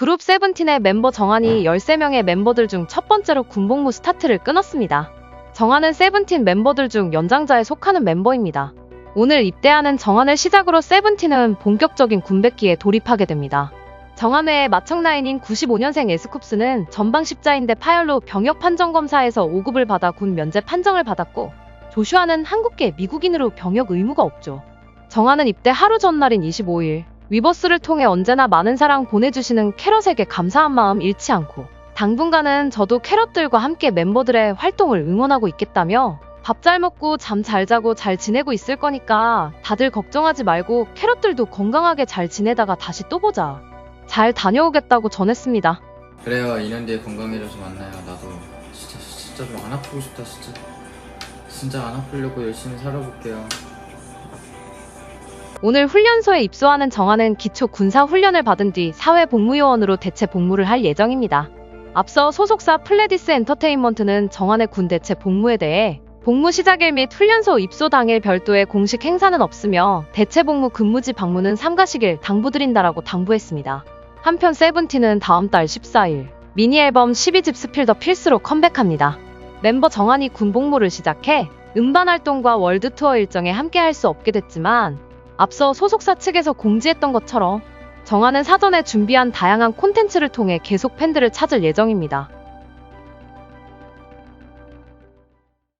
그룹 세븐틴의 멤버 정한이 13명의 멤버들 중 첫 번째로 군복무 스타트를 끊었습니다. 정한은 세븐틴 멤버들 중 연장자에 속하는 멤버입니다. 오늘 입대하는 정한을 시작으로 세븐틴은 본격적인 군백기에 돌입하게 됩니다. 정한 외에 마청라인인 95년생 에스쿱스는 전방 십자인대 파열로 병역 판정 검사에서 5급을 받아 군 면제 판정을 받았고 조슈아는 한국계 미국인으로 병역 의무가 없죠. 정한은 입대 하루 전날인 25일 위버스를 통해 언제나 많은 사랑 보내주시는 캐럿에게 감사한 마음 잃지 않고 당분간은 저도 캐럿들과 함께 멤버들의 활동을 응원하고 있겠다며 밥 잘 먹고 잠 잘 자고 잘 지내고 있을 거니까 다들 걱정하지 말고 캐럿들도 건강하게 잘 지내다가 다시 또 보자. 잘 다녀오겠다고 전했습니다. 그래요 2년 뒤에 건강해져서 만나요 나도 진짜 진짜 좀 안 아프고 싶다 진짜 진짜 안 아프려고 열심히 살아볼게요 오늘 훈련소에 입소하는 정한은 기초 군사 훈련을 받은 뒤 사회 복무요원으로 대체 복무를 할 예정입니다. 앞서 소속사 플레디스 엔터테인먼트는 정한의 군 대체 복무에 대해 복무 시작일 및 훈련소 입소 당일 별도의 공식 행사는 없으며 대체 복무 근무지 방문은 삼가시길 당부드린다라고 당부했습니다. 한편 세븐틴은 다음 달 14일 미니 앨범 12집 스필더 필수로 컴백합니다. 멤버 정한이 군 복무를 시작해 음반 활동과 월드 투어 일정에 함께 할 수 없게 됐지만 앞서 소속사 측에서 공지했던 것처럼 정한은 사전에 준비한 다양한 콘텐츠를 통해 계속 팬들을 찾을 예정입니다.